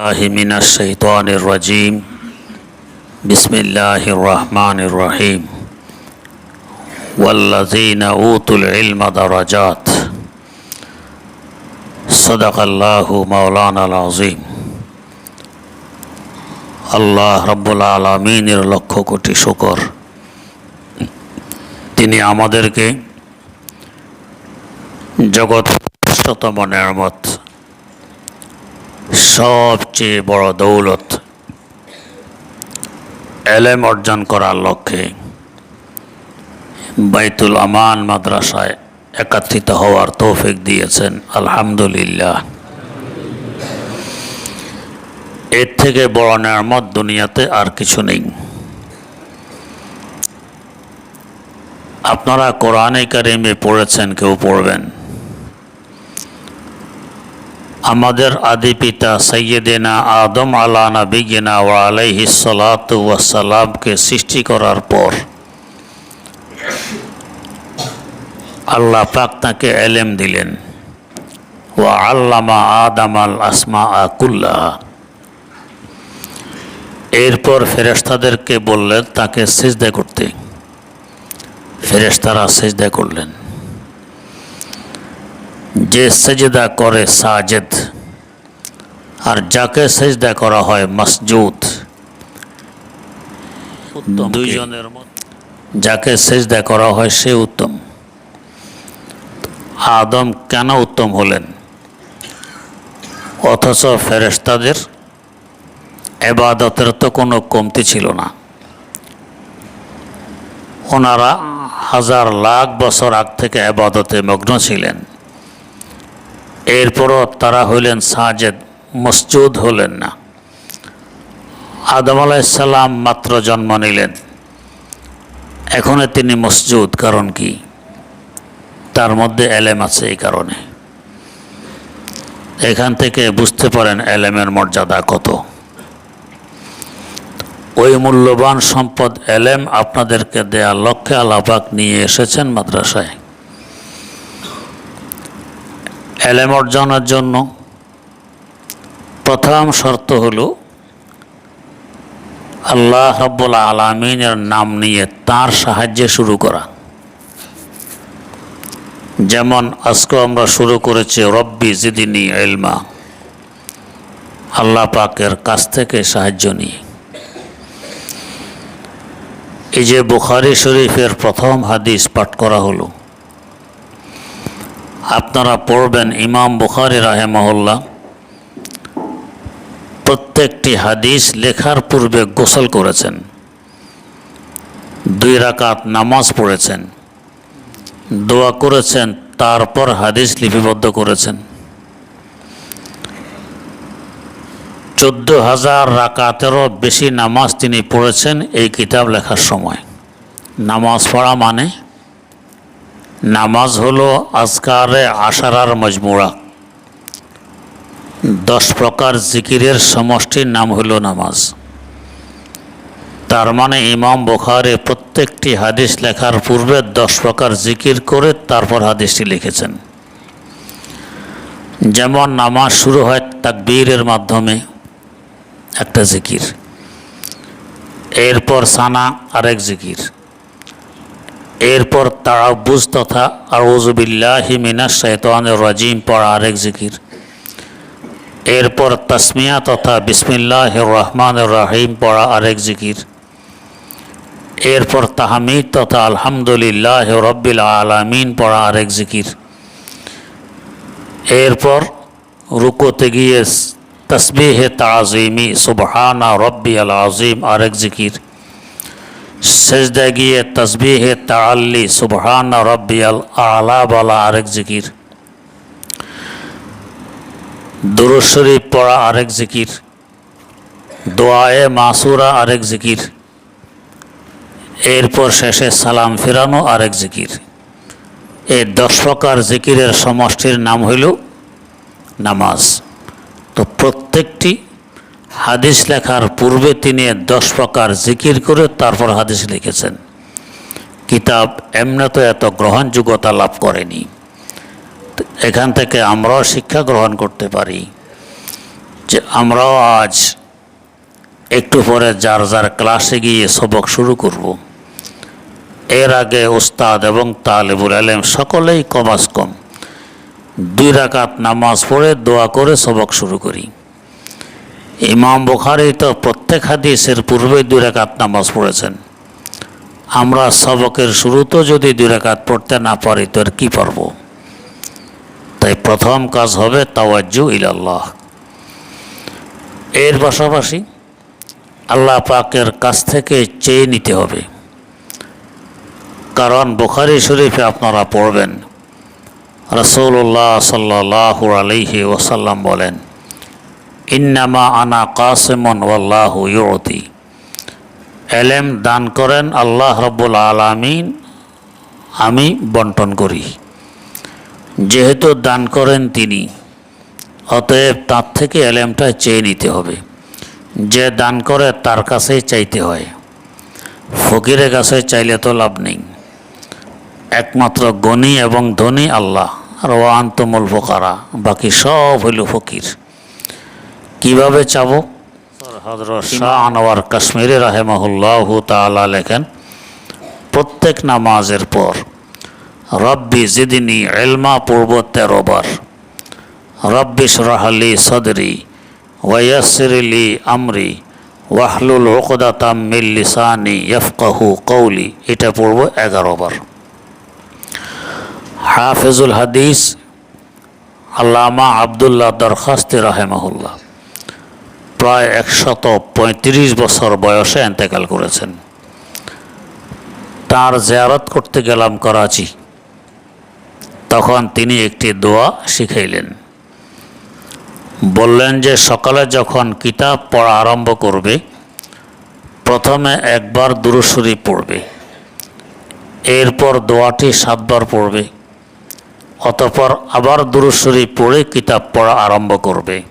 الله من الشيطان الرجيم بسم الله الرحمن الرحيم والذين أوتوا العلم درجات صدق الله مولانا العظيم আল্লাহ রব্বুল আলমিনের লক্ষ কোটি শুকর তিনি আমাদেরকে জগৎ শ্রেষ্ঠতম নেয়ামত সবচেয়ে বড় দৌলত এলেম অর্জন করার লক্ষ্যে বাইতুল আমান মাদ্রাসায় একাত্রিত হওয়ার তৌফিক দিয়েছেন, আলহামদুলিল্লাহ। এর থেকে বড় নেয়ামত দুনিয়াতে আর কিছু নেই। আপনারা কোরআনে কারিমে পড়েছেন, কেউ পড়বেন। আমাদের আদি পিতা সৈয়দেনা আদম আলা নবীনা ওয়া আলাইহি সালাতু ওয়াসালামকে সৃষ্টি করার পর আল্লাহ পাক তাকে এলেম দিলেন। ওয়া আল্লামা আদম আল আসমা আকুল্লাহ এরপর ফেরেশতাদেরকে বললেন, তাকে সেজদা করতে। ফেরেশতারা সেজদা করলেন। যে সেজদা করে সাজেদ আর যাকে সেজদা করা হয় মসজুদ। দুইজনের যাকে সেজদা করা হয় সে উত্তম। আদম কেন উত্তম হলেন? অথচ ফেরেশতাদের এবাদতের তো কোনো কমতি ছিল না। ওনারা হাজার লাখ বছর আগ থেকে আবাদতে মগ্ন ছিলেন। এরপরও তারা হইলেন সাজেদ, মসজুদ হলেন না। আদম আলাইসাল্লাম মাত্র জন্ম নিলেন। এখনও তিনি মসজুদ, কারণ কি? তার মধ্যে এলেম আছে এই কারণে। এখান থেকে বুঝতে পারেন এলেমের মর্যাদা কত। ওই মূল্যবান সম্পদ এলেম আপনাদেরকে দেয়া লক্ষ্যে আলাপাক নিয়ে এসেছেন মাদ্রাসায়। এলেম অর্জনের জন্য প্রথম শর্ত হল আল্লাহ রব্বুল আলমিনের নাম নিয়ে তার সাহায্যে শুরু করা। যেমন আজকে আমরা শুরু করেছি, রব্বি জিদিনী এলমা আল্লাহ পাকের কাছ থেকে সাহায্য নিয়ে। এই যে বুখারি শরীফের প্রথম হাদিস পাঠ করা হলো আপনারা পড়বেন ইমাম বুখারি রাহেমহল্লা প্রত্যেকটি হাদিস লেখার পূর্বে গোসল করেছেন। দুই রাকাত নামাজ পড়েছেন। দোয়া করেছেন, তারপর হাদিস লিপিবদ্ধ করেছেন। চোদ্দ হাজার রাকাতেরও বেশি নামাজ তিনি পড়েছেন এই কিতাব লেখার সময়। নামাজ পড়া মানে নামাজ হলো আজকারে আশারার মজমুড়া দশ প্রকার জিকিরের সমষ্টির নাম হলো নামাজ। তার মানে ইমাম বোখারে প্রত্যেকটি হাদিস লেখার পূর্বে দশ প্রকার জিকির করে তারপর হাদিসটি লিখেছেন। যেমন নামাজ শুরু হয় তাকবীরের মাধ্যমে একটা জিকির। এরপর সানা আরেক জিকির। এরপর তারাবুজ তথা আউজুবিল্লাহি মিনাস শৈতানির রাজিম, পড়া আরেক জিকির। এরপর তসমিয়া তথা বিসমিল্লাহ রহমান রাহিম, পড়া আরেক জিকির। এরপর তাহমিদ তথা আলহামদুলিল্লাহ রব্বিল আলামিন, পড়া আরেক জিকির। এরপর রুকোতে গিয়ে তসবিহ তাজিমি সুবহানা রব্বি আল আজিম আরেক জিকির। সেজদা গিয়ে তসবিহ তাল্লি সুবহান রব্বি আল বালা আরেক জিকির। দুরুদ পড়া আরেক জিকির। দোয়ায়ে মাসুরা আরেক জিকির। এরপর শেষে সালাম ফেরানো আরেক জিকির। এই দশ প্রকার জিকিরের সমষ্টির নাম হইল নামাজ। তো প্রত্যেকটি হাদিস লেখার পূর্বে তিনি দশ প্রকার জিকির করে তারপর হাদিস লিখেছেন। কিতাব এমনি তো এত গ্রহণযোগ্যতা লাভ করেনি। এখান থেকে আমরাও শিক্ষা গ্রহণ করতে পারি যে আমরাও আজ একটু পরে যার যার ক্লাসে গিয়ে সবক শুরু করব। এর আগে ওস্তাদ এবং তালেবুল আলেম সকলেই কমাস কম। দুই রাকাত নামাজ পড়ে দোয়া করে সবক শুরু করি। ইমাম বুখারি তো প্রত্যেক হাদিসের পূর্বে দুই রাকাত নামাজ পড়েছেন। আমরা সবকের শুরুতেও যদি দুই রাকাত পড়তে না পারি, তো আর কী পারব? তাই প্রথম কাজ হবে তাওয়াজ্জু ইলাল্লাহ। এর পাশাপাশি আল্লাহ পাকের কাছ থেকে চেয়ে নিতে হবে। কারণ বুখারি শরীফে আপনারা পড়বেন রসৌল্লাহ সাল্লাহ আলহি ওসাল্লাম বলেন ইন্নামা আনা কাসেমন ওয়াল্লাহ ইউতি। এলেম দান করেন আল্লাহ রব্বুল আলামিন, আমি বন্টন করি। যেহেতু দান করেন তিনি, অতএব তার থেকে এলেমটা চেয়ে নিতে হবে। যে দান করে তার কাছেই চাইতে হয়। ফকিরের কাছে চাইলে তো লাভ নেই। একমাত্র গণী এবং ধনী আল্লাহ, আর ও আন্তমূল ফোকারা, বাকি সব হইল ফকির। কীভাবে চাবো? শাহ আনোয়ার কাশ্মীরে রাহেমাহুল্লাহ তালা লেখেন, প্রত্যেক নামাজের পর রব্বি জিদিনী এলমা পূর্ব তেরো বার। রব্বি সরাহালি সদরি ওয়াসিরলি আমরি ওয়াহলুল ওকদাতাম মিল্লিসানি ইয়ফকাহু কৌলি এটা পড়ব এগারো বার। হাফেজুল হাদিস আল্লামা আবদুল্লাহ দরখাস্তি রাহেমাহুল্লাহ। প্রায় একশত পঁয়ত্রিশ বছর বয়সে এন্তেকাল করেছেন। তার জিয়ারত করতে গেলাম করাচি। তখন তিনি একটি দোয়া শিখাইলেন। বললেন যে সকালে যখন কিতাব পড়া আরম্ভ করবে, প্রথমে একবার দুরুসুরি পড়বে। এরপর দোয়াটি সাতবার পড়বে। অতপর আবার দুরুসুরি পড়ে কিতাব পড়া আরম্ভ করবে।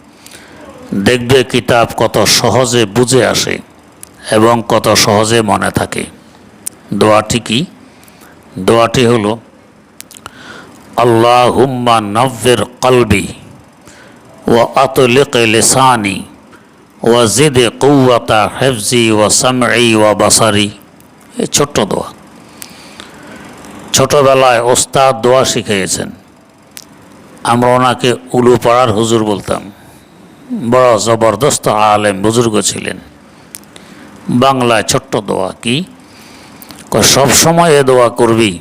দেখবে কিতাব কত সহজে বুঝে আসে এবং কত সহজে মনে থাকে। দোয়াটি কি? দোয়াটি হল আল্লাহ হুম্মা নব্বের কলবি ও আতলিক লিসানি ও জিদে কৌয়াতা হেফজি ও সামঈ ও বাসারি। এই ছোট্ট দোয়া। ছোটবেলায় ওস্তাদ দোয়া শিখিয়েছেন। আমরা ওনাকে উলুপাড়ার হুজুর বলতাম। বড় জবরদস্ত আলেম বুজুর্গ ছিলেন। বাংলায় ছোট্ট দোয়া কি? সব সময় এ দোয়া করবি।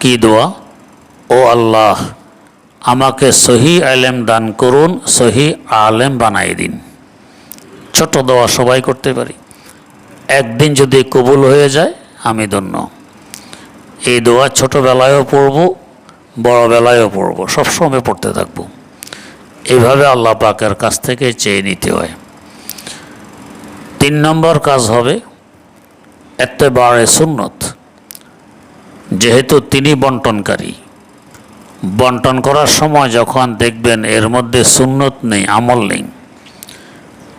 কি দোয়া? ও আল্লাহ, আমাকে সহি আলেম দান করুন, সহি আলেম বানাই দিন। ছোট দোয়া সবাই করতে পারি। একদিন যদি কবুল হয়ে যায়, আমি ধন্য। এই দোয়া ছোটোবেলায়ও পড়ব, বড়বেলায়ও পড়ব, সবসময় পড়তে থাকব। এইভাবে আল্লাহ পাকের কাছ থেকে চেয়ে নিতে হয়। তিন নম্বর কাজ হবে এতে বাড়ে সুন্নত। যেহেতু তিনি বন্টনকারী। বন্টন করার সময় যখন দেখবেন এর মধ্যে সুন্নত নেই, আমল নেই,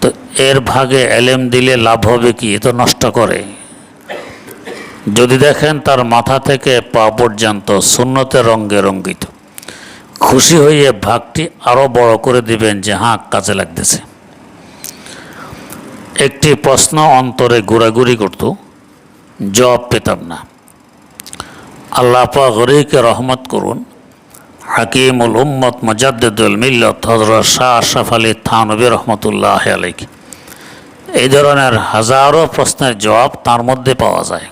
তো এর ভাগে এলেম দিলে লাভ হবে কি? এ তো নষ্ট করে। যদি দেখেন তার মাথা থেকে পা পর্যন্ত শূন্যতে রঙ্গে রঙ্গিত। খুশি হয়ে ভাগটি আরও বড় করে দিবেন যে হাঁ কাজে লাগতেছে। একটি প্রশ্ন অন্তরে ঘোরাঘুরি করত, জবাব পেতাম না। আল্লাহ পাগরিকে রহমত করুন, হাকিমুল উম্মত মজাদ্দুল মিল্লত হজরত শাহ আশরাফ আলী থানবী রহমতুল্লাহ আলিক এই ধরনের হাজারো প্রশ্নের জবাব তার মধ্যে পাওয়া যায়।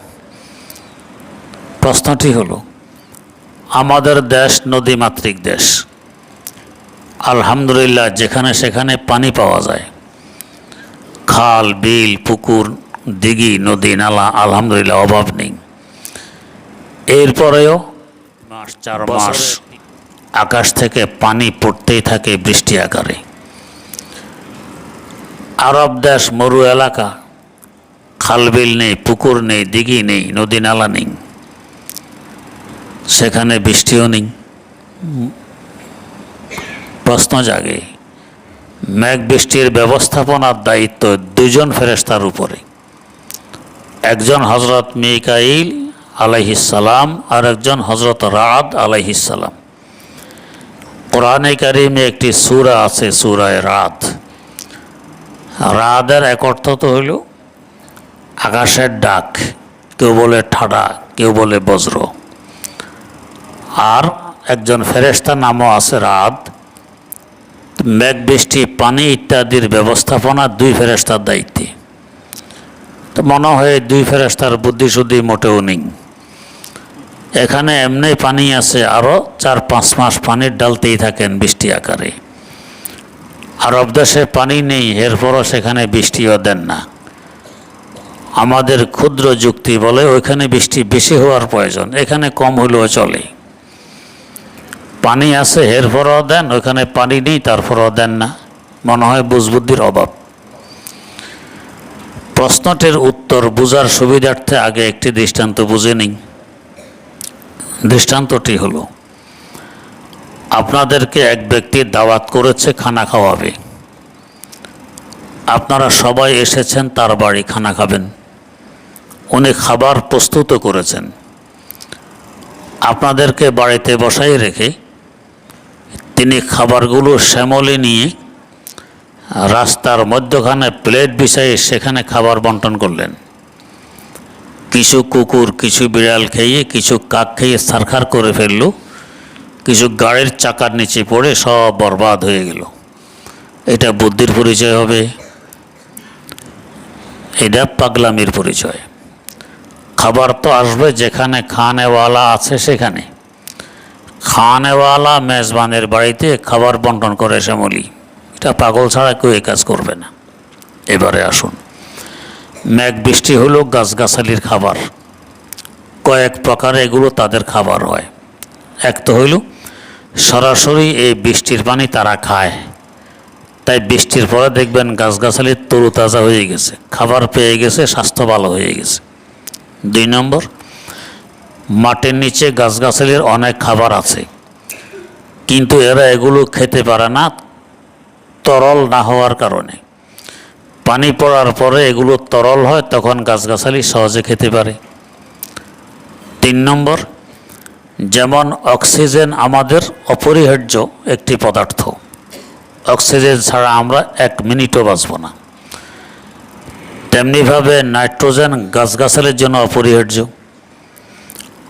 প্রশ্নটি হলো আমাদের দেশ নদীমাতৃক দেশ। আলহামদুলিল্লাহ যেখানে সেখানে পানি পাওয়া যায়। খাল বিল পুকুর দিঘি নদী নালা আলহামদুলিল্লাহ অভাব নেই। এরপরেও মাস চার মাস আকাশ থেকে পানি পড়তেই থাকে বৃষ্টি আকারে। আরব দেশ মরু এলাকা খালবিল নেই পুকুর নেই দিঘি নেই নদী নালা নেই। সেখানে বৃষ্টিও নেই। প্রশ্ন জাগে, মেঘ বৃষ্টির ব্যবস্থাপনার দায়িত্ব দুজন ফেরেস্তার উপরে। একজন হজরত মিকাইল আলাইহিসালাম আর একজন হজরত রাদ আলাইহিসালাম কোরআনে কারিমে একটি সূরা আছে, সূরায় রাত রাদের এক অর্থ তো হইল, আকাশের ডাক, কেউ বলে ঠাডা, কেউ বলে বজ্র। আর একজন ফেরেস্তা নামও আছে রাত। মেঘ, বৃষ্টি, পানি ইত্যাদির ব্যবস্থাপনা দুই ফেরেস্তার দায়িত্বে। তো মনে হয় দুই ফেরেস্তার বুদ্ধিশুদ্ধি মোটেও নেই। এখানে এমনি পানি আছে, আরও চার পাঁচ মাস পানির ডালতেই থাকেন বৃষ্টি আকারে। আরব দেশে পানি নেই, এরপরও সেখানে বৃষ্টিও দেন না। আমাদের ক্ষুদ্র যুক্তি বলে ওইখানে বৃষ্টি বেশি হওয়ার প্রয়োজন, এখানে কম হলেও চলে। পানি আছে, এরপরও দেন, ওইখানে পানি নেই, তারপরও দেন না। মনে হয় বুঝবুদ্ধির অভাব। প্রশ্নটির উত্তর বোঝার সুবিধার্থে আগে একটি দৃষ্টান্ত বুঝে নিই। দৃষ্টান্তটি হলো, আপনাদেরকে এক ব্যক্তি দাওয়াত করেছে খানা খাওয়াবে। আপনারা সবাই এসেছেন, তার বাড়ি খানা খাবেন। উনি খাবার প্রস্তুত করেছেন। আপনাদেরকে বাড়িতে বসাই রেখে তিনি খাবারগুলো শ্যামলে নিয়ে রাস্তার মধ্যখানে প্লেট বিছাই সেখানে খাবার বন্টন করলেন। কিছু কুকুর, কিছু বিড়াল খেয়ে, কিছু কাক খেয়ে সারখার করে ফেলল। কিছু গাড়ির চাকার নিচে পড়ে সব বরবাদ হয়ে গেল। এটা বুদ্ধির পরিচয় হবে। এটা পাগলামির পরিচয়। খাবার তো আসবে যেখানে খানেওয়ালা আছে সেখানে। খানেওয়ালা মেজবানের বাড়িতে খাবার বন্টন করে শ্যামলি এটা পাগল ছাড়া কেউ কাজ করবে না। এবারে আসুন। মেঘ বৃষ্টি হলো গাছগাছালির খাবার। কয়েক প্রকার এগুলো তাদের খাবার হয়। এক তো হইল, সরাসরি এই বৃষ্টির পানি তারা খায়। তাই বৃষ্টির পরে দেখবেন গাছগাছালি তরুতাজা হয়ে গেছে। খাবার পেয়ে গেছে, স্বাস্থ্য ভালো হয়ে গেছে। দুই নম্বর মাটির নিচে গাছগাছালির অনেক খাবার আছে। কিন্তু এরা এগুলো খেতে পারে না, তরল না হওয়ার কারণে। পানি পড়ার পরে এগুলো তরল হয়, তখন গাছগাছালি সহজে খেতে পারে। তিন নম্বর, যেমন অক্সিজেন আমাদের অপরিহার্য একটি পদার্থ। অক্সিজেন ছাড়া আমরা এক মিনিটও বাঁচব না। তেমনিভাবে নাইট্রোজেন গাছগাছালির জন্য অপরিহার্য।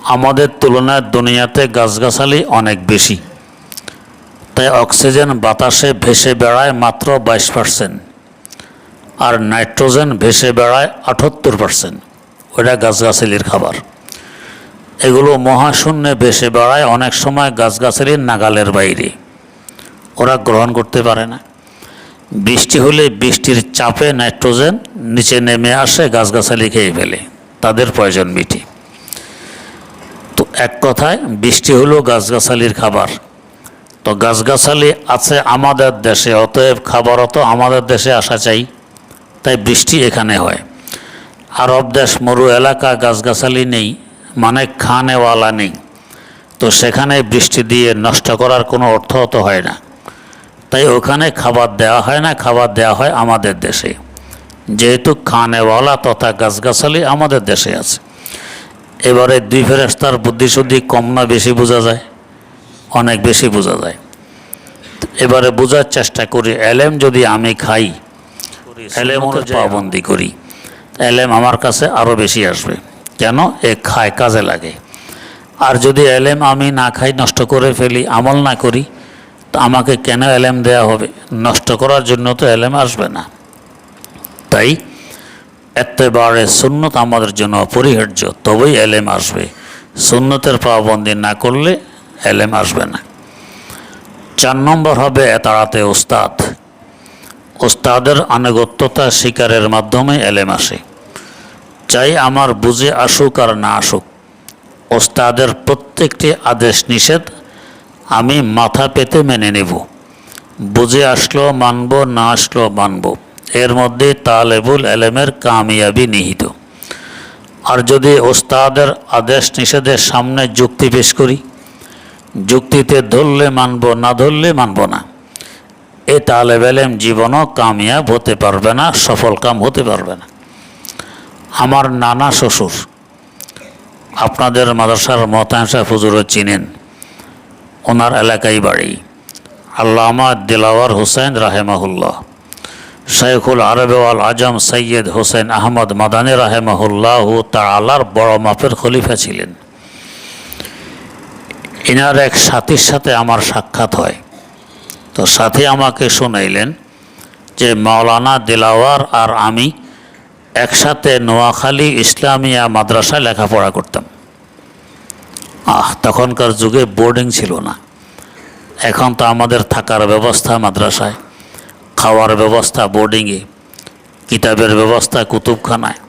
আমাদের তুলনায় দুনিয়াতে গাছগাছালি অনেক বেশি। তাই অক্সিজেন বাতাসে ভেসে বেড়ায় মাত্র বাইশ পার্সেন্ট আর নাইট্রোজেন ভেসে বেড়ায় আটাত্তর পার্সেন্ট। ওটা গাছগাছালির খাবার। এগুলো মহাশূন্যে ভেসে বেড়ায় অনেক সময় গাছগাছালির নাগালের বাইরে। ওরা গ্রহণ করতে পারে না। বৃষ্টি হলে বৃষ্টির চাপে নাইট্রোজেন নিচে নেমে আসে গাছগাছালি খেয়ে ফেলে। তাদের প্রয়োজন মিটি তো এক কথায়, বৃষ্টি হলো গাছগাছালির খাবার। তো গাছগাছালি আছে আমাদের দেশে, অতএব খাবারও তো আমাদের দেশে আসা চাই। তাই বৃষ্টি এখানে হয়। আরব দেশ, মরু এলাকা, গাছগাছালি নেই মানে খানেওয়ালা নেই। তো সেখানে বৃষ্টি দিয়ে নষ্ট করার কোনো অর্থ তো হয় না। তাই ওখানে খাবার দেওয়া হয় না, খাবার দেওয়া হয় আমাদের দেশে। যেহেতু খানেওয়ালা তথা গাছগাছালি আমাদের দেশে আছে। এবারে দুই ফেরেস্তার বুদ্ধিশুদ্ধি কম না বেশি বোঝা যায়। অনেক বেশি বোঝা যায়। এবারে বোঝার চেষ্টা করি এলেম যদি আমি খাই এলেম পাবন্দি করি। এলেম আমার কাছে আরও বেশি আসবে। কেন? এ খায় কাজে লাগে। আর যদি এলেম আমি না খাই নষ্ট করে ফেলি আমল না করি তো আমাকে কেন এলেম দেয়া হবে? নষ্ট করার জন্য তো এলেম আসবে না। তাই এত্তেবারে সুন্নত আমাদের জন্য অপরিহার্য, তবেই এলেম আসবে। সুন্নতের পাবন্দি না করলে এলেম আসবে না। চার নম্বর হবে তাড়াতে ওস্তাদ। ওস্তাদের আনুগত্যতা শিকারের মাধ্যমে এলেম আসে। চাই আমার বুঝে আসুক আর না আসুক, ওস্তাদের প্রত্যেকটি আদেশ নিষেধ আমি মাথা পেতে মেনে নেব। বুঝে আসলো, মানব, না আসলো, মানব। এর মধ্যে তালেবুল এলেমের কামিয়াবি নিহিত। আর যদি ওস্তাদের আদেশ নিষেধের সামনে যুক্তি পেশ করি, যুক্তিতে ধরলে মানব, না ধরলে মানব না। এ তালেব এলেম জীবনও কামিয়াব হতে পারবে না, সফল কাম হতে পারবে না। আমার নানা শ্বশুর, আপনাদের মাদ্রাসার মতাংশা ফুজুরও চিনেন, ওনার এলাকায় বাড়ি, আল্লামা দিলাওয়ার হুসেন রাহেমাহুল্লাহ। শেখুল আরব আজম সৈয়দ হোসেন আহমদ মাদানী রাহেমাহুল্লাহ তালার বড় মাপের খলিফা ছিলেন। এনার এক সাথীর সাথে আমার সাক্ষাৎ হয়। তো সাথী আমাকে শোনাইলেন যে, মাওলানা দিলাওয়ার আর আমি একসাথে নোয়াখালী ইসলামিয়া মাদ্রাসায় লেখাপড়া করতাম। আহ, তখনকার যুগে বোর্ডিং ছিল না। এখন তো আমাদের থাকার ব্যবস্থা মাদ্রাসায়। খাওয়ার ব্যবস্থা বোর্ডিংয়ে কিতাবের ব্যবস্থা, কুতুবখানায়,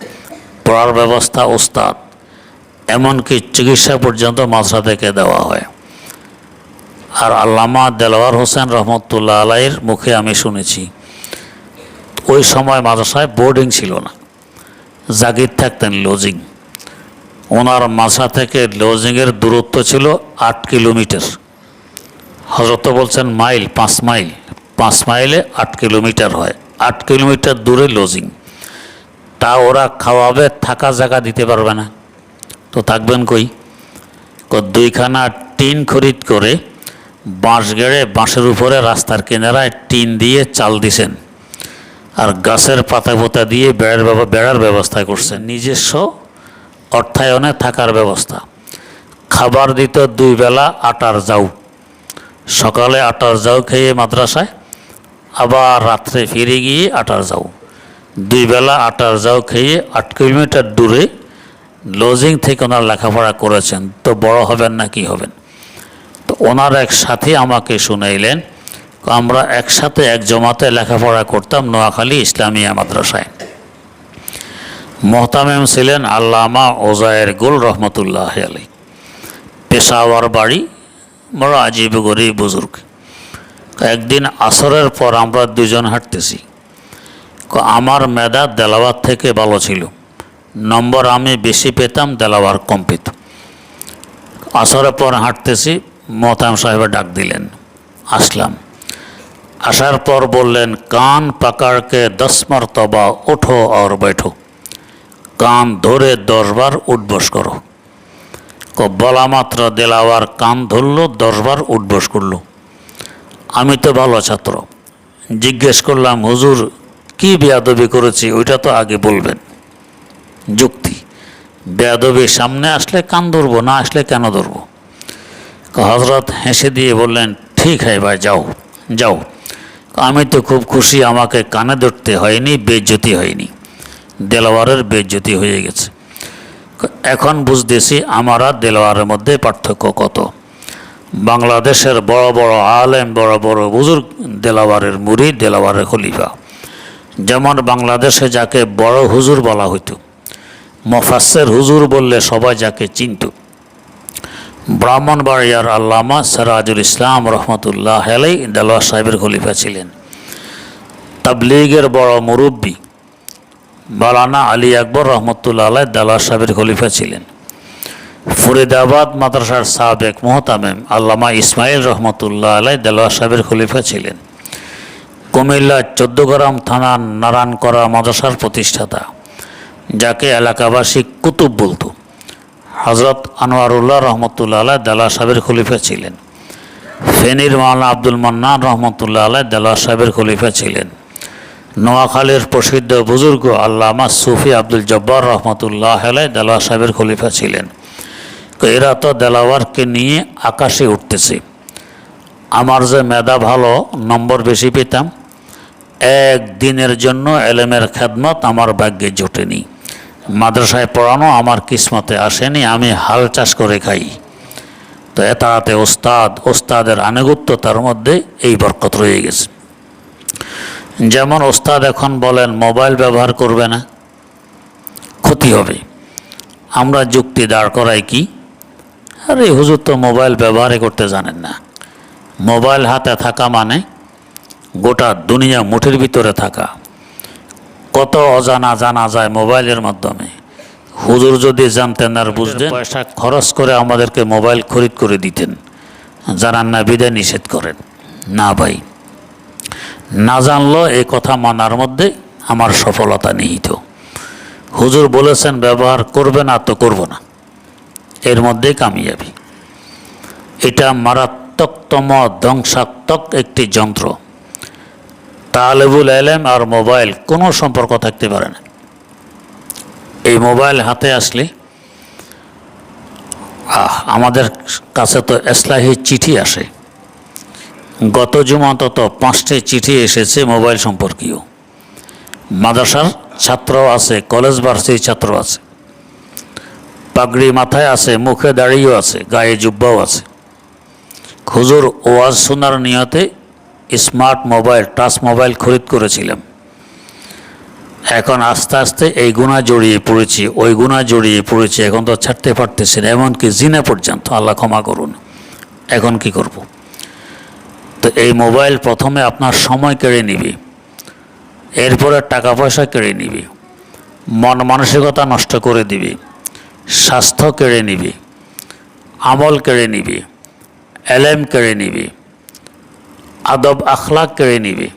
পড়ার ব্যবস্থা, ওস্তাদ, এমনকি চিকিৎসা পর্যন্ত মাদ্রাসা থেকে দেওয়া হয়। আর আল্লামা দেলোয়ার হোসেন রহমতুল্লাহ আলাইয়ের মুখে আমি শুনেছি, ওই সময় মাদ্রাসায় বোর্ডিং ছিল না। জাগির থাকতেন লজিং ওনার মাসা থেকে লজিংয়ের দূরত্ব ছিল আট কিলোমিটার। হজরত বলছেন, মাইল, পাঁচ মাইল। পাঁচ মাইলে আট কিলোমিটার হয়। আট কিলোমিটার দূরে লজিং। তা ওরা খাওয়াবে, থাকা জায়গা দিতে পারবে না। তো থাকবেন কই? দুইখানা টিন খরিদ করে বাঁশ গেড়ে বাঁশের উপরে রাস্তার কিনারায় টিন দিয়ে চাল দিছেন। আর গাছের পাতা পোতা দিয়ে বেড়ার বেড়ার ব্যবস্থা করছেন। নিজস্ব অর্থায়নে থাকার ব্যবস্থা। খাবার দিত দুই বেলা আটার যাও সকালে আটার যাও খেয়ে মাদ্রাসায় আবার রাত্রে ফিরে গিয়ে আটার যাও। দুই বেলা আটার যাও খেয়ে আট কিলোমিটার দূরে লজিং থেকে ওনার লেখাপড়া করেছেন। তো বড় হবেন না কি হবেন? তো ওনার এক সাথী আমাকে শুনাইলেন। আমরা একসাথে এক জমাতে লেখাপড়া করতাম নোয়াখালী ইসলামিয়া মাদ্রাসায়। মোহতামেম ছিলেন আল্লামা ওজায়ের গুল রহমতুল্লাহ আলী পেশাওয়ার বাড়ি বড় আজীব গরিব বুজুর্গ। একদিন আসরের পর আমরা দুজন হাঁটতেছি। আমার মেধা দেলাওয়ার থেকে ভালো ছিল। নম্বর আমি বেশি পেতাম, দেলাওয়ার কম পেত আসরের পর হাঁটতেছি মতাম সাহেবের ডাক দিলেন, আসলাম। আসার পর বললেন, কান পাকাড়কে দশ মর্তবা ওঠো আর বৈঠো। কান ধরে দশবার উঠবস করো। বলা মাত্র দেলাওয়ার কান ধরলো, দশবার উঠবস করল। আমি তো ভালো ছাত্র। জিজ্ঞেস করলাম, হুজুর, কি বেয়াদবি করেছি? ওইটা তো আগে বলবেন। যুক্তি, বেয়াদবি সামনে আসলে কান ধরবো, না আসলে কেন ধরবো? হজরত হেসে দিয়ে বললেন, ঠিক হয় ভাই, যাও যাও। আমি তো খুব খুশি, আমাকে কানে ধরতে হয়নি, বেজ্জতি হয়নি। দেলোয়ারের বেজ্জতি হয়ে গেছে। এখন বুঝতেছি, আমার আর দেলোয়ারের মধ্যে পার্থক্য কত। বাংলাদেশের বড় বড় আলেম, বড় বড় বুজুর্গ, দেলাওয়ারের মুড়ি, দেলাওয়ারের খলিফা। যেমন বাংলাদেশে যাকে বড় হুজুর বলা হইতো মফাসের হুজুর বললে সবাই যাকে চিনত। ব্রাহ্মণবাড়িয়ার আল্লামা সিরাজুল ইসলাম রহমতুল্লাহ আলাই দেলোয়ার সাহেবের খলিফা ছিলেন। তাবলিগের বড় মুরব্বী মালানা আলী আকবর রহমতুল্লাহ আলাই দেলোয়ার সাহেবের খলিফা ছিলেন। ফরিদাবাদ মাদ্রাসার সাবেক মোহতামেম আল্লামা ইসমাইল রহমতুল্লাহ আলাই দেলোয়ার সাহেবের খলিফা ছিলেন। কুমিল্লা চোদ্দগ্রাম থানার নারায়ণকরা মাদ্রাসার প্রতিষ্ঠাতা, যাকে এলাকাবাসী কুতুব বলতো। হজরত আনোয়ারুল্লাহ রহমতুল্লাহ আলাই দেলা সাহেবের খলিফা ছিলেন। ফেনীর মাওলানা আব্দুল মান্নান রহমতুল্লাহ আলাই দেলা সাহেবের খলিফা ছিলেন। নোয়াখালীর প্রসিদ্ধ বুজুর্গ আল্লামা সুফি আব্দুল জব্বার রহমতুল্লাহ আলাই দেলা সাহেবের খলিফা ছিলেন। এরা তো দেলাওয়ারকে নিয়ে আকাশে উঠতেছে। আমার যে মেধা ভালো, নম্বর বেশি পেতাম। এক দিনের জন্য এলেমের খেদমত আমার ভাগ্যে জোটেনি। মাদ্রাসায় পড়ানো আমার কিসমতে আসেনি, আমি হাল চাষ করে খাই। তো এতাতে ওস্তাদ, ওস্তাদের আনুগত্য তার মধ্যে এই বরকত রয়ে গেছে। যেমন ওস্তাদ এখন বলেন, মোবাইল ব্যবহার করবে না, ক্ষতি হবে। আমরা যুক্তি দাঁড় করাই কি? আরে হুজুর তো মোবাইল ব্যবহারই করতে জানেন না। মোবাইল হাতে থাকা মানে গোটা দুনিয়া মুঠের ভিতরে থাকা। কত অজানা জানা যায় মোবাইলের মাধ্যমে। হুজুর যদি জানতেন আর বুঝতেন পয়সা খরচ করে আমাদেরকে মোবাইল খরিদ করে দিতেন। জানান না বিদায় নিষেধ করেন। না ভাই না জানলো এ কথা মানার মধ্যে আমার সফলতা নিহিত। হুজুর বলেছেন ব্যবহার করবে না তো করব না। এর মধ্যেই কামিয়াবি। এটা মারাত্মকতম ধ্বংসাত্মক একটি যন্ত্র। তালেবুল এলেম আর মোবাইল কোনো সম্পর্ক থাকতে পারে না। এই মোবাইল হাতে আসলে আহ, আমাদের কাছে তো এসলাহি চিঠি আসে। গত জুমা অন্তত পাঁচটি চিঠি এসেছে মোবাইল সম্পর্কীয়। মাদ্রাসার ছাত্র আছে কলেজ ভার্সিটির ছাত্র আছে। পাগড়ি মাথায় আছে, মুখে দাঁড়িয়েও আছে, গায়ে জুব্বাও আছে। হুজুর ওয়াজ শোনার নিয়তে স্মার্ট মোবাইল, টাচ মোবাইল খরিদ করেছিলাম। এখন আস্তে আস্তে এই গুণা জড়িয়ে পড়েছি, ওই গুণা জড়িয়ে পড়েছি, এখন তো ছাড়তে পারতেছি না, এমনকি জিনা পর্যন্ত, আল্লাহ ক্ষমা করুন। এখন কি করব? তো এই মোবাইল প্রথমে আপনার সময় কেড়ে নিবি, এরপরে টাকা পয়সা কেড়ে নিবি, মন মানসিকতা নষ্ট করে দিবে। স্বাস্থ্য কেড়ে নিবে, আমল কেড়ে নিবে, এলেম কেড়ে নিবে, আদব আখলাক কেড়ে নিবে,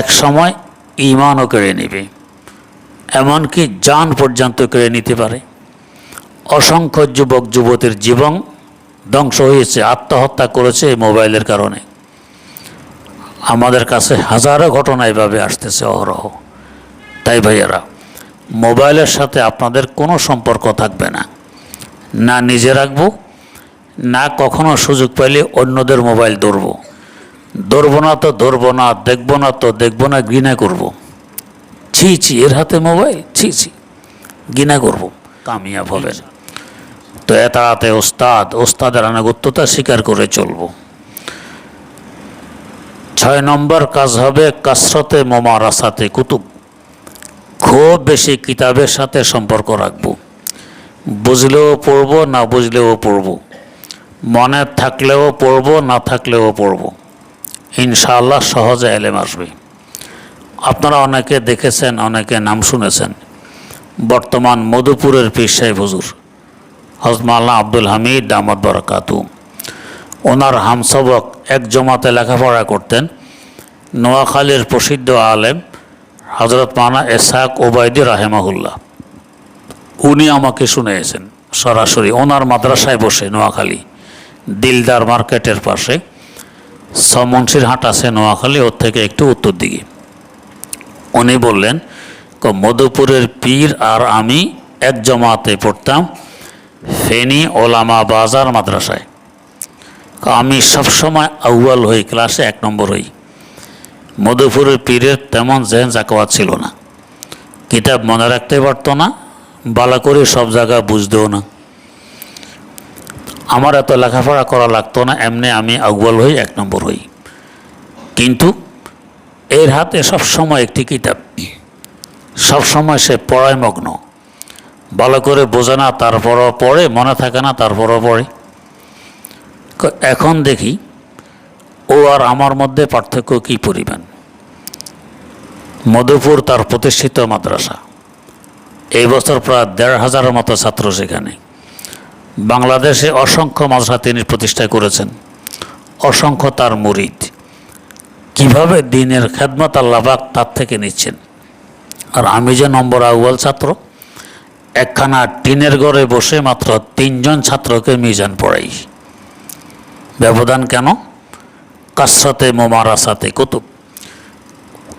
এক সময় ইমানও কেড়ে নেবে, এমনকি যান পর্যন্ত কেড়ে নিতে পারে। অসংখ্য যুবক, যুবতীর জীবন ধ্বংস হয়েছে, আত্মহত্যা করেছে এই মোবাইলের কারণে। আমাদের কাছে হাজারো ঘটনা এভাবে আসতেছে অহরহ। তাই ভাইয়ারা মোবাইলের সাথে আপনাদের কোনো সম্পর্ক থাকবে না। না নিজে রাখব, না কখনো সুযোগ পাইলে অন্যদের মোবাইল ধরবো। ধরবো না তো ধরবো না, দেখব না তো দেখব না, ঘৃণা করব। ছি ছি, এর হাতে মোবাইল? ছি ছি, ঘৃণা করব। কামিয়াব হবে না তো এতাতে ওস্তাদ, ওস্তাদের আনুগত্যতা স্বীকার করে চলবো। ছয় নম্বর কাজ হবে কাসরতে মোমারাসাতে কুতুব। খুব বেশি কিতাবের সাথে সম্পর্ক রাখব। বুঝলেও পড়ব, না বুঝলেও পড়ব। মনে থাকলেও পড়ব, না থাকলেও পড়ব। ইনশাআল্লাহ সহজে এলেম আসবে। আপনারা অনেকে দেখেছেন, অনেকে নাম শুনেছেন। বর্তমান মধুপুরের পীর সাহেব হুজুর হজমাল্লাহ আব্দুল হামিদ দামদ বরকাতু। ওনার হামসবক এক জমাতে লেখাপড়া করতেন, নোয়াখালীর প্রসিদ্ধ আলেম। হজরত মানা এসাক ওবায়দি রাহেমাহুল্লাহ, উনি আমাকে শুনেছেন সরাসরি। ওনার মাদ্রাসায় বসে নোয়াখালী, দিলদার মার্কেটের পাশে। সমনসির হাট আছে নোয়াখালী, ওর থেকে একটু উত্তর দিকে। উনি বললেন মধুপুরের পীর আর আমি এক জমাতে পড়তাম ফেনী ওলামা বাজার মাদ্রাসায়। আমি সবসময় আউয়াল হই, ক্লাসে এক নম্বর হই। মধুপুরের পীরের তেমন জেহেন জাকাওয়াত ছিল না। কিতাব মনে রাখতে পারতো না, বালা করে সব জায়গা বুঝতেও না। আমার এত লেখাপড়া করা লাগতো না, এমনি আমি আউয়াল হই, এক নম্বর হই। কিন্তু এর হাতে সবসময় একটি কিতাব। সবসময় সে পড়ায় মগ্ন। ভালো করে বোঝে না, তারপরও পড়ে, মনে থাকে না, তারপরও পড়ে। এখন দেখি ও আর আমার মধ্যে পার্থক্য কী পরিমাণ? মধুপুর তার প্রতিষ্ঠিত মাদ্রাসা। এই বছর প্রায় দেড় হাজারের মতো ছাত্র সেখানে। বাংলাদেশে অসংখ্য মাদ্রাসা তিনি প্রতিষ্ঠা করেছেন। অসংখ্য তার মুরিদ। কীভাবে দিনের খেদমত আল্লাহবাক তার থেকে নিচ্ছেন? আর আমি যে নম্বর আউয়াল ছাত্র, একখানা টিনের ঘরে বসে মাত্র তিনজন ছাত্রকে মিজান পড়াই। ব্যবধান কেন? কাসরাতে মোমারাসাতে, কুতুব।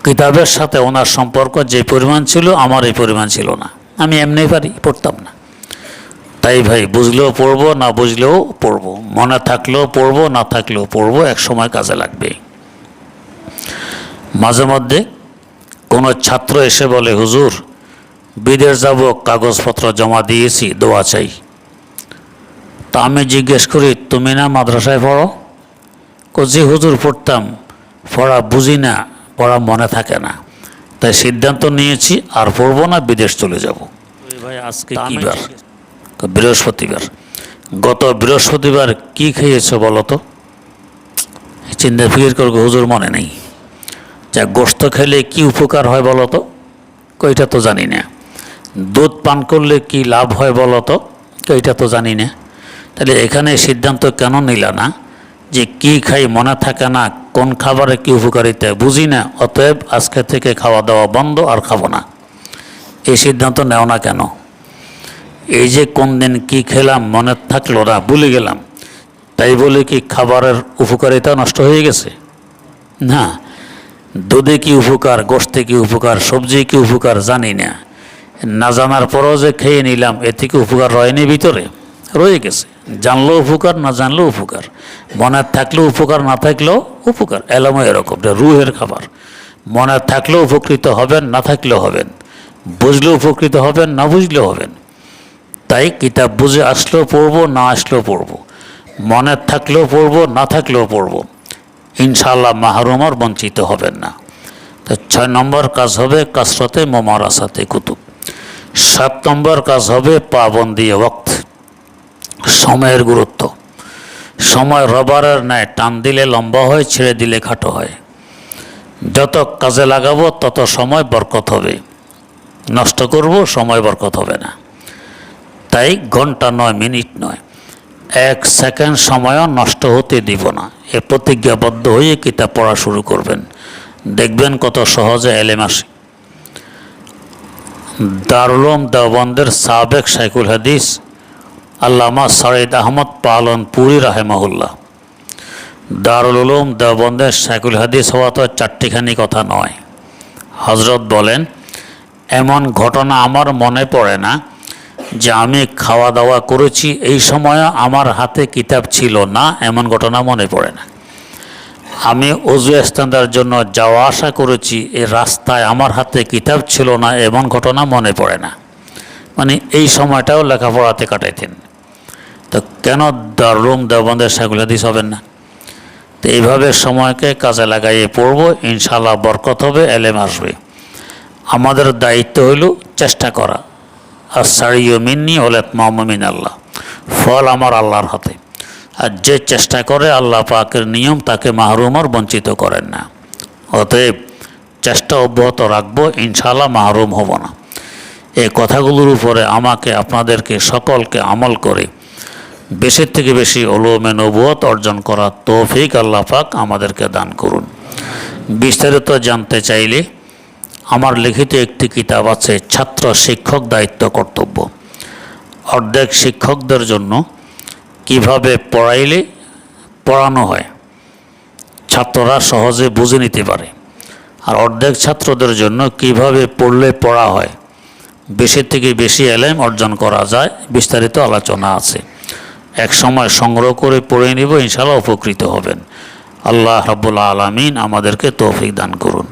কিতাবের সাথে ওনার সম্পর্ক যে পরিমাণ ছিল, আমার এই পরিমাণ ছিল না। আমি এমনি পারি, পড়তাম না। তাই ভাই, বুঝলেও পড়ব, না বুঝলেও পড়ব। মনে থাকলেও পড়ব, না থাকলেও পড়ব, এক সময় কাজে লাগবে। মাঝে মধ্যে কোনো ছাত্র এসে বলে, হুজুর, বিদেশ যাব, কাগজপত্র জমা দিয়েছি, দোয়া চাই। তা আমি জিজ্ঞেস করি, তুমি না মাদ্রাসায় পড়ো? জি হুজুর পড়তাম। পড়া বুঝি না পড়া মনে থাকে না। তাই সিদ্ধান্ত নিয়েছি আর পড়ব না বিদেশ চলে যাব। ভাই আজকে কি বার বৃহস্পতিবার। গত বৃহস্পতিবার কি খেয়েছো বলো তো? চিন্তা ফিকির করব হুজুর মনে নেই। যা গোস্ত খেলে কি উপকার হয় বলো তো? কইটা তো জানি না। দুধ পান করলে কি লাভ হয় বলো তো? কইটা তো জানি না। তাহলে এখানে সিদ্ধান্ত কেন নিলা না? যে কি খাই মনে থাকে না, কোন খাবারে কি উপকারিতা বুঝি না, অতএব আজকে থেকে খাওয়া দাওয়া বন্ধ আর খাব না। এই সিদ্ধান্ত নেও না কেন? এই যে কোন দিন কী খেলাম, মনে থাকল না, ভুলে গেলাম, তাই বলে কি খাবারের উপকারিতা নষ্ট হয়ে গেছে? না, দুধে কি উপকার গোষ্ঠে কি উপকার, সবজি কি উপকার জানি না। না জানার পরও যে খেয়ে নিলাম, এ থেকে উপকার রয়নি ভিতরে। রয়ে গেছে। জানলেও উপকার, না জানলেও উপকার। মনের থাকলেও উপকার, না থাকলেও উপকার। এলামো এরকম রুহের খাবার। মনে থাকলেও উপকৃত হবেন, না থাকলেও হবেন। বুঝলেও উপকৃত হবেন, না বুঝলেও হবেন। তাই কিতাব বুঝে আসলেও পড়ব, না আসলেও পড়ব। মনে থাকলেও পড়ব, না থাকলেও পড়ব। ইনশাল্লাহ মাহরুমার বঞ্চিত হবেন না। তো ছয় নম্বর কাজ হবে কাসরতে মোমারাসাতে কুতুব। সাত নম্বর কাজ হবে পাবন্দি ওক্ত সময়ের গুরুত্ব। সময় রবারের ন্যায় টান দিলে লম্বা হয়, ছেড়ে দিলে খাটো হয়। যত কাজে লাগাবো, তত সময় বরকত হবে। নষ্ট করব, সময় বরকত হবে না। তাই ঘণ্টা নয়, মিনিট নয়। এক সেকেন্ড সময়ও নষ্ট হতে দিব না। এ প্রতিজ্ঞাবদ্ধ হয়ে কিতাব পড়া শুরু করবেন। দেখবেন কত সহজে এলেম আসে। দারুলম দেওবন্দের সাবেক শাইকুল হাদিস আল্লামা সাইদ আহমদ পালন পুরী রাহেমাহুল্লাহ। দারুল উলুম দেওবন্দের শাইকুল হাদিস হওয়া তো চারটিখানি কথা নয়। হজরত বলেন, এমন ঘটনা আমার মনে পড়ে না যে আমি খাওয়া দাওয়া করেছি, এই সময় আমার হাতে কিতাব ছিল না, এমন ঘটনা মনে পড়ে না। আমি অজু স্থানের জন্য যাওয়া আসা করেছি এই রাস্তায় আমার হাতে কিতাব ছিল না, এমন ঘটনা মনে পড়ে না। মানে এই সময়টাও লেখাপড়াতে কাটাইতেন। তো কেন দারুম দেওবন্দের সেগুলো হাদিস হবেন না? তো এইভাবে সময়কে কাজে লাগাইয়ে পড়ব ইনশাল্লাহ বরকত হবে, এলেম আসবে। আমাদের দায়িত্ব হইল চেষ্টা করা। আর সারিও মিন্নি হলেত মামিন আল্লাহ ফল আমার আল্লাহর হাতে। আর যে চেষ্টা করে আল্লাহ পাকের নিয়ম তাকে মাহরুম আর বঞ্চিত করেন না। অতএব চেষ্টা অব্যাহত রাখব ইনশাল্লাহ মাহরুম হব না। এই কথাগুলোর উপরে আমাকে, আপনাদেরকে, সকলকে আমল করে বেশির থেকে বেশি ওলুমে নবুয়ত অর্জন করার তৌফিক আল্লাহ পাক আমাদেরকে দান করুন। বিস্তারিত জানতে চাইলে আমার লিখিত একটি কিতাব আছে, ছাত্র শিক্ষক দায়িত্ব কর্তব্য। অর্ধেক শিক্ষকদের জন্য কীভাবে পড়াইলে পড়ানো হয়, ছাত্ররা সহজে বুঝে নিতে পারে। আর অর্ধেক ছাত্রদের জন্য কীভাবে পড়লে পড়া হয় বেশি থেকে বেশি এলেম অর্জন করা যায়, বিস্তারিত আলোচনা আছে। এক সময় সংগ্রহ করে পড়ে নিব ইনশাল্লাহ উপকৃত হবেন। আল্লাহ রাবুল্লা আলমিন আমাদেরকে তৌফিক দান করুন।